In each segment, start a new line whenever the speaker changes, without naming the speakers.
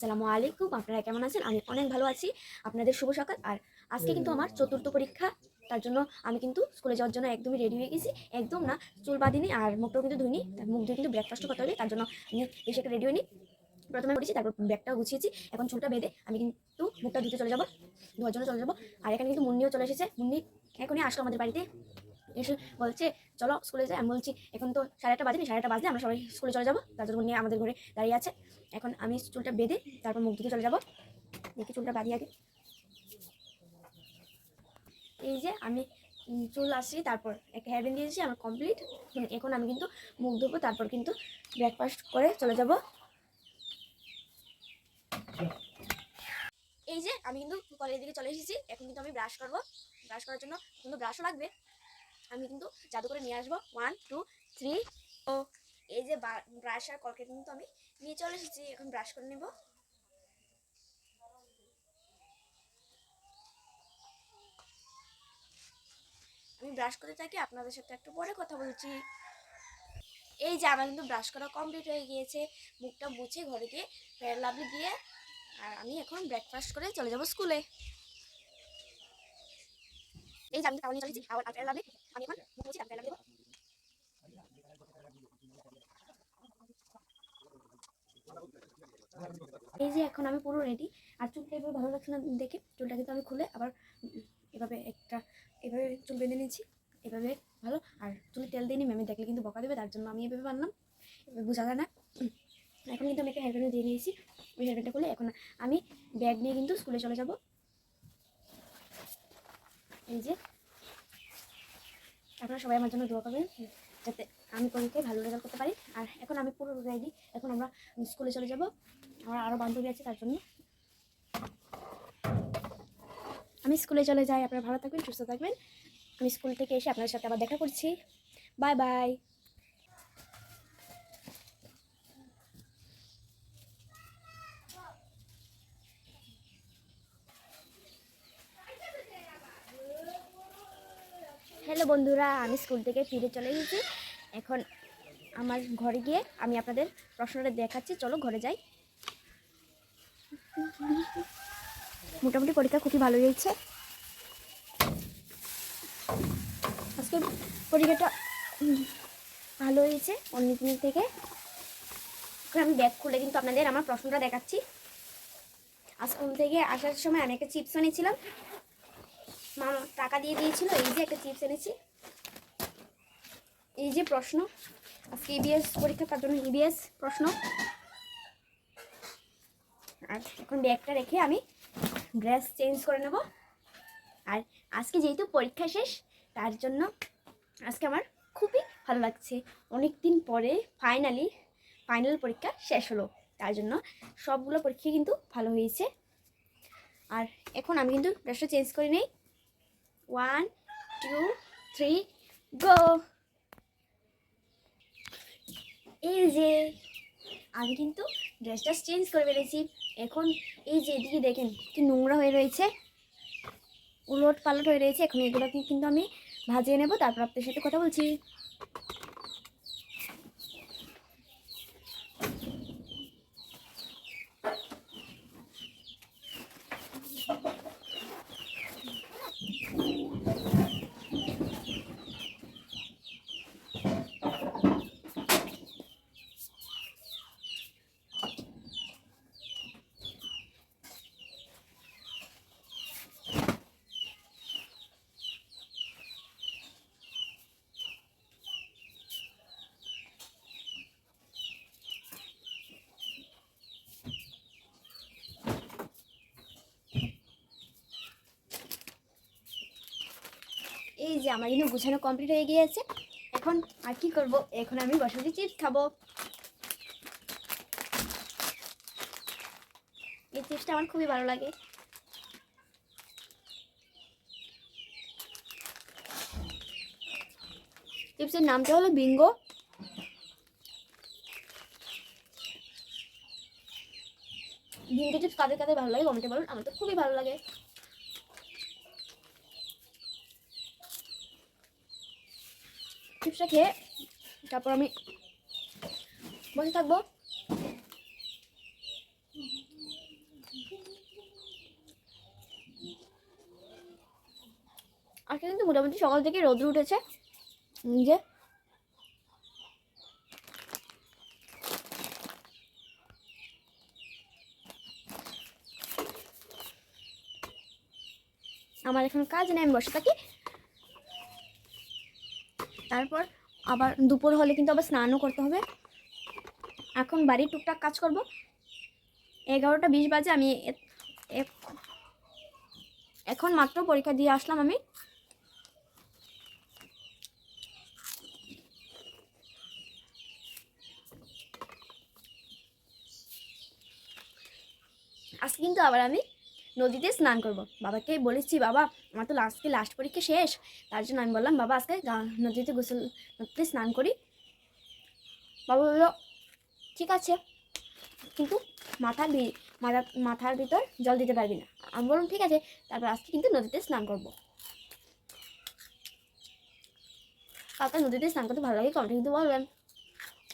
আসসালামু আলাইকুম, আপনারা কেমন আছেন? আমি অনেক ভালো আছি। আপনাদের শুভ সকাল। আর আজকে কিন্তু আমার চতুর্থ পরীক্ষা, তার জন্য আমি কিন্তু স্কুলে যাওয়ার জন্য একদমই রেডি হয়ে গেছি। একদম না, চুল বাঁধিনি আর মুখটাও কিন্তু ধুইনি মুখ ধুয়ে কিন্তু ব্রেকফাস্ট করতে হবে তার জন্য আমি বেশি একটা রেডি হইনি প্রথমে করেছি তারপর ব্যাগটাও গুছিয়েছি। এখন চুলটা বেঁধে আমি কিন্তু মুখটা ধুতে চলে যাব, ধোয়ার জন্য চলে যাব। আর এখানে কিন্তু মুন্নিও চলে এসেছে। মুন্নি এখনই আসলো আমাদের বাড়িতে। এসে বলছে, চলো স্কুলে যাই। আমি বলছি, এখন তো সাড়ে আটটা বাজেনি, সাড়ে বাজলে আমরা সবাই স্কুলে চলে যাব। তার জন্য নিয়ে আমাদের ঘরে দাঁড়িয়ে আছে। এখন আমি চুলটা বেঁধে তারপর মুখ ধুতে চলে যাব। দেখি চুলটা বাঁধিয়ে আগে। এই যে আমি চুল আসছি, তারপর একটা হেয়ার ব্যান্ড দিয়েছি, আমার কমপ্লিট এখন আমি কিন্তু মুখ ধুবো, তারপর কিন্তু ব্রেকফাস্ট করে চলে যাব। এই যে আমি কিন্তু কলেজের দিকে চলে এসেছি, এখন কিন্তু আমি ব্রাশ করব। ব্রাশ করার জন্য কিন্তু ব্রাশও লাগবে? আমি কিন্তু জাদু করে নিয়ে আসব। ওয়ান টু থ্রি ও এই যে ব্রাশ আর কলকেট কিন্তু আমি নিয়ে চলে এসেছি, এখন ব্রাশ করে নেব। আমি ব্রাশ করতে থাকি, আপনাদের সাথে একটু পরে কথা বলছি। এই যে আমার কিন্তু ব্রাশ করা কমপ্লিট হয়ে গিয়েছে। মুখটা মুছে ঘরে গিয়ে ফেয়ার লাভলি দিয়ে আর আমি এখন ব্রেকফাস্ট করে চলে যাব স্কুলে এই যে চলেছি আর লাভলি আমি এখন দেবো। এই যে এখন আমি পুরো রেডি আর চুলটা এভাবে ভালো লাগছে না দেখে, চুলটা কিন্তু আমি খুলে আবার এভাবে একটা, এভাবে চুল বেঁধে নিয়েছি, এভাবে ভালো, আর চুলে তেল দিইনি ম্যামে দেখলে কিন্তু বকা দেবে, তার জন্য আমি এভাবে বানলাম, এভাবে বোঝা যায় না। এখন কিন্তু আমি একটা হেয়ার ব্যান্ড দিয়ে নিয়েছি, ওই হেয়ার ব্যান্ডটা খুলে এখন আমি ব্যাগ নিয়ে কিন্তু স্কুলে চলে যাব। এই যে। আপনারা সবাই আমার জন্য দোয়া করবেন, যাতে আমি পরীক্ষায় ভালো রেজাল্ট করতে পারি। আর এখন আমি পুরো রেডি এখন আমরা স্কুলে চলে যাব। আমার আরও বান্ধবী আছে তার জন্য। আমি স্কুলে চলে যাই। আপনারা ভালো থাকবেন, সুস্থ থাকবেন। আমি স্কুল থেকে এসে আপনার সাথে আবার দেখা করছি। বাই বাই হ্যালো বন্ধুরা, আমি স্কুল থেকে ফিরে চলে এসেছি। এখন আমার ঘরে গিয়ে আমি আপনাদের প্রশ্নটা দেখাচ্ছি। চলো ঘরে যাই। মোটামুটি পরীক্ষা খুবই ভালো হয়েছে। আজকে পরীক্ষাটা ভালো হয়েছে অন্য দিন থেকে আমি ব্যাগ খুলে কিন্তু আপনাদের আমার প্রশ্নটা দেখাচ্ছি। আর স্কুল থেকে আসার সময় আমি একটা চিপস এনেছিলাম। মা টাকা দিয়ে দিয়েছিল, এই যে একটা চিপস এনেছি। এই যে প্রশ্ন, আজকে ইবিএস পরীক্ষা, তার জন্য ইবিএস প্রশ্ন। আর এখন ব্যাগটা রেখে আমি ড্রেস চেঞ্জ করে নেব। আর আজকে যেহেতু পরীক্ষা শেষ, তার জন্য আজকে আমার খুবই ভালো লাগছে। অনেক দিন পরে ফাইনালি ফাইনাল পরীক্ষা শেষ হলো। তার জন্য সবগুলো পরীক্ষা কিন্তু ভালো হয়েছে। আর এখন আমি কিন্তু ড্রেসটা চেঞ্জ করে নেই। ওয়ান টু থ্রি গো এই যে আমি কিন্তু ড্রেসটা চেঞ্জ করে ফেলেছি। এখন এই যে এদিকে দেখেন কি নোংরা হয়ে রয়েছে। উলট পালট হয়ে রয়েছে। এখন এগুলোকে কিন্তু আমি ভাজিয়ে নেব। তারপর আপনার সাথে কথা বলছি। এই যে আমার কিন্তু গুছানো কমপ্লিট হয়ে গিয়েছে। এখন আর কি করব? এখন আমি বসে চিপস খাব। এই চিপসটা আমার খুবই ভালো লাগে। চিপসের নামটা হলো বিঙ্গো বিঙ্গো চিপস কাদের কাদের ভালো লাগে? কমেন্টে বলুন। আমার তো খুবই ভালো লাগে। জিনিসটা খেয়ে তারপর আমি বসে থাকব। আজকে কিন্তু মোটামুটি সকাল থেকে রোদ্র উঠেছে, নিজে। আমার এখন কাজ নেই, আমি বসে থাকি। তারপর আবার দুপুর হলে কিন্তু আবার স্নানও করতে হবে। এখন বাড়ির টুকটাক কাজ করব। এগারোটা বিশ বাজে, আমি এখন মাত্র পরীক্ষা দিয়ে আসলাম আমি। আজকে কিন্তু আবার আমি নদীতে স্নান করব। বাবাকে বলেছি, বাবা, আমার তো আজকে লাস্ট পরীক্ষা শেষ। তার জন্য আমি বললাম, বাবা, আজকে নদীতে গোসল নদীতে স্নান করি। বাবা বলল, ঠিক আছে, কিন্তু মাথার ভি- মাথা মাথার ভিতর জল দিতে পারবি না। আমি বললাম, ঠিক আছে, তারপর আজকে কিন্তু নদীতে স্নান করব। কালকে নদীতে স্নান করতে ভালো লাগে কমেন্টে কিন্তু বলবেন।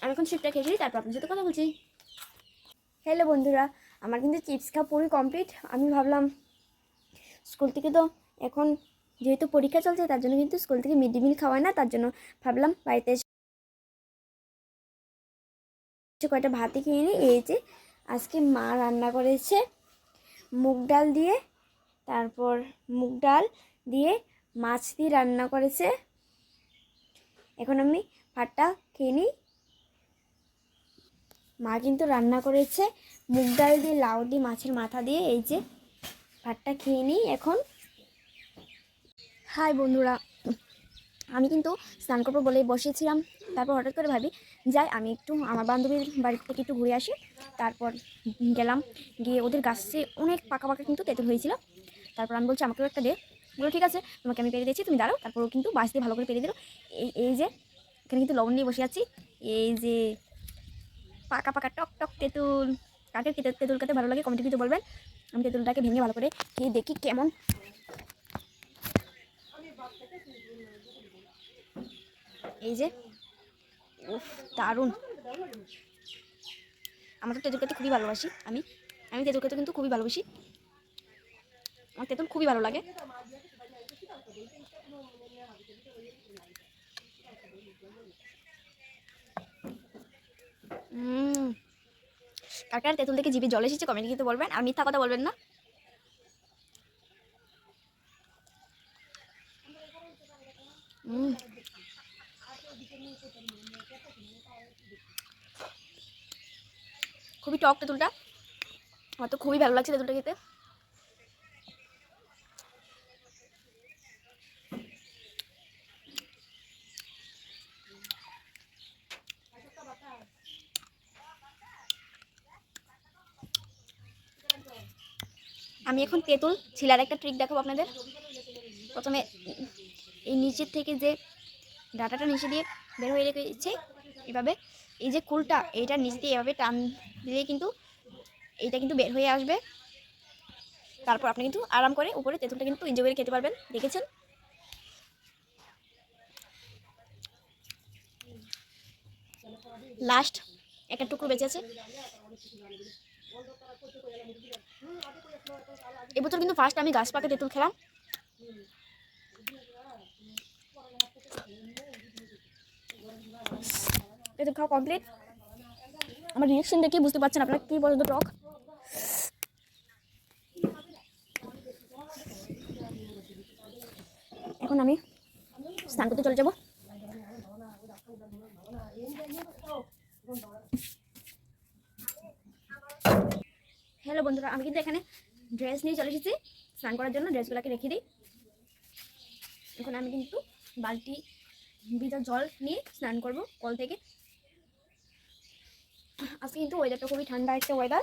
আমি এখন শিপটা খেয়েছি তারপর আপনার সাথে কথা বলছি। হ্যালো বন্ধুরা আমার কিন্তু চিপস খাওয়া পুরোই কমপ্লিট আমি ভাবলাম স্কুল থেকে তো এখন যেহেতু পরীক্ষা চলছে, তার জন্য কিন্তু স্কুল থেকে মিড ডে মিল খাওয়ায় না, তার জন্য ভাবলাম বাড়িতে এসে কয়টা ভাতই খেয়ে নিই। এই যে আজকে মা রান্না করেছে মুগ ডাল দিয়ে, তারপর মুগ ডাল দিয়ে মাছ দিয়ে রান্না করেছে। এখন আমি ভাতটা খেয়ে নিই। মা কিন্তু রান্না করেছে মুগ ডাল দিয়ে লাউ দিয়ে মাছের মাথা দিয়ে এই যে ভাতটা খেয়ে নিই এখন। হাই বন্ধুরা, আমি কিন্তু স্নান করব বলে বসেছিলাম। তারপর হঠাৎ করে ভাবি, যাই আমি একটু আমার বান্ধবীর বাড়ি থেকে একটু ঘুরে আসি। তারপর গেলাম, গিয়ে ওদের গাছে অনেক পাকা পাকা কিন্তু তেঁতুল হয়েছিল। তারপর আমি বলছি, আমাকেও একটা দে। বলো ঠিক আছে, তোমাকে আমি পেরে দিয়েছি, তুমি দাঁড়াও। তারপর ও কিন্তু বাঁশ দিয়ে ভালো করে পেরে দিল। এই এই যে, এখানে কিন্তু লবণ নিয়ে বসে আছি। এই যে, পাকা পাকা টক টক তেঁতুল। কাকে তেঁতুল খেতে ভালো লাগে কমেন্টে কিন্তু বলবেন। আমি তেঁতুলটাকে ভেঙে ভালো করে খেয়ে দেখি কেমন। এই যে, উফ, দারুণ। আমার তো তেঁতুল খেতে খুবই ভালোবাসি, আমি আমি তেঁতুল খেতে কিন্তু খুবই ভালোবাসি। আমার তেঁতুল খুবই ভালো লাগে। হুম কার কার তেঁতুল থেকে জিভে জল এসেছে কমেন্টে কিন্তু বলবেন। আর মিথ্যা কথা বলবেন না। খুবই টক তেঁতুলটা। আমার তো খুবই ভালো লাগছে তেঁতুলটা খেতে। আমি এখন তেঁতুল ছিলার একটা ট্রিক দেখাবো আপনাদের। প্রথমে এই নিচের থেকে যে ডাটাটা নিচে দিয়ে বের হয়ে রেখেছে, এভাবে। এই যে কুলটা, এইটা নিচ দিয়ে এভাবে টান দিলে কিন্তু এইটা কিন্তু বের হয়ে আসবে। তারপর আপনি কিন্তু আরাম করে উপরে তেঁতুলটা কিন্তু এনজয় করে খেতে পারবেন, দেখেছেন? লাস্ট একটা টুকরো বেঁচে আছে। এবছর কিন্তু ফার্স্ট আমি গাছ পাকে তেঁতুল খেলাম। তেঁতুল খাওয়া কমপ্লিট আমার রিয়েকশন দেখে বুঝতে পারছেন আপনারা কী পর্যন্ত টক এখন আমি স্নান করতে চলে যাব। হ্যালো বন্ধুরা, আমি কিন্তু এখানে ড্রেস নিয়ে চলে এসেছি। স্নান করার জন্য ড্রেসগুলোকে রেখে দিই। এখন আমি কিন্তু বালতি, ভিজা জল নিয়ে স্নান করব কল থেকে। আজকে কিন্তু ওয়েদারটা খুবই ঠান্ডা একটা ওয়েদার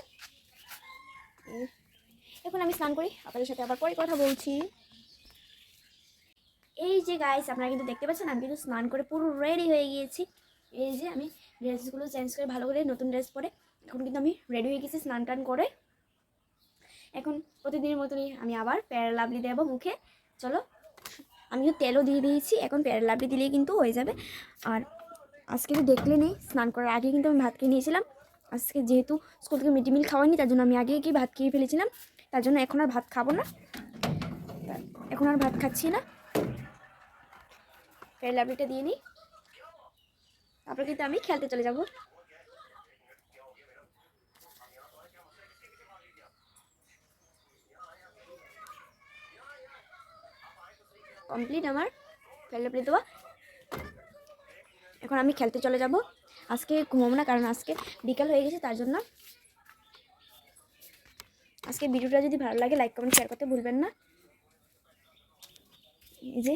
এখন আমি স্নান করি, আপনাদের সাথে আবার পরে কথা বলছি। এই যে গাইস আপনারা কিন্তু দেখতে পাচ্ছেন, আমি কিন্তু স্নান করে পুরো রেডি হয়ে গিয়েছি। এই যে আমি ড্রেসগুলো চেঞ্জ করে ভালো করে নতুন ড্রেস পরে, এখন কিন্তু আমি রেডি হয়ে গেছি স্নান টান করে। এখন প্রতিদিনের মতনই আমি আবার প্যারা লাভলি দেবো মুখে। চলো আমি কিন্তু তেলও দিয়ে দিয়েছি, এখন প্যারা লাভলি দিলেই কিন্তু হয়ে যাবে। আর আজকে তো দেখলে নেই, স্নান করার আগে কিন্তু আমি ভাত খেয়ে নিয়েছিলাম। আজকে যেহেতু স্কুল থেকে মিড ডে মিল খাওয়াইনি তার জন্য আমি আগে গিয়ে ভাত খেয়ে ফেলেছিলাম। তার জন্য এখন আর ভাত খাব না। এখন আর ভাত খাচ্ছি না। প্যারা লাভলিটা দিয়ে নিই। তারপরে কিন্তু আমি খেলতে চলে যাব। কমপ্লিট আমার ফেয়ার লাভলি দেওয়া। এখন আমি খেলতে চলে যাব। আজকে ঘুমাবো না, কারণ আজকে বিকাল হয়ে গেছে, তার জন্য আজকে ভিডিওটা যদি ভালো লাগে লাইক কমেন্ট শেয়ার করতে ভুলবেন না। যে,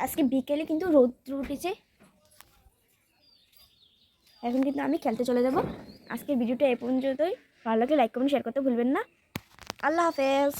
আজকে বিকেলে কিন্তু রোদ উঠেছে। এখন কিন্তু আমি খেলতে চলে যাব। আজকে ভিডিওটা এ পর্যন্তই। ভালো লাগে লাইক কমেন্ট শেয়ার করতে ভুলবেন না। আল্লাহ হাফেজ।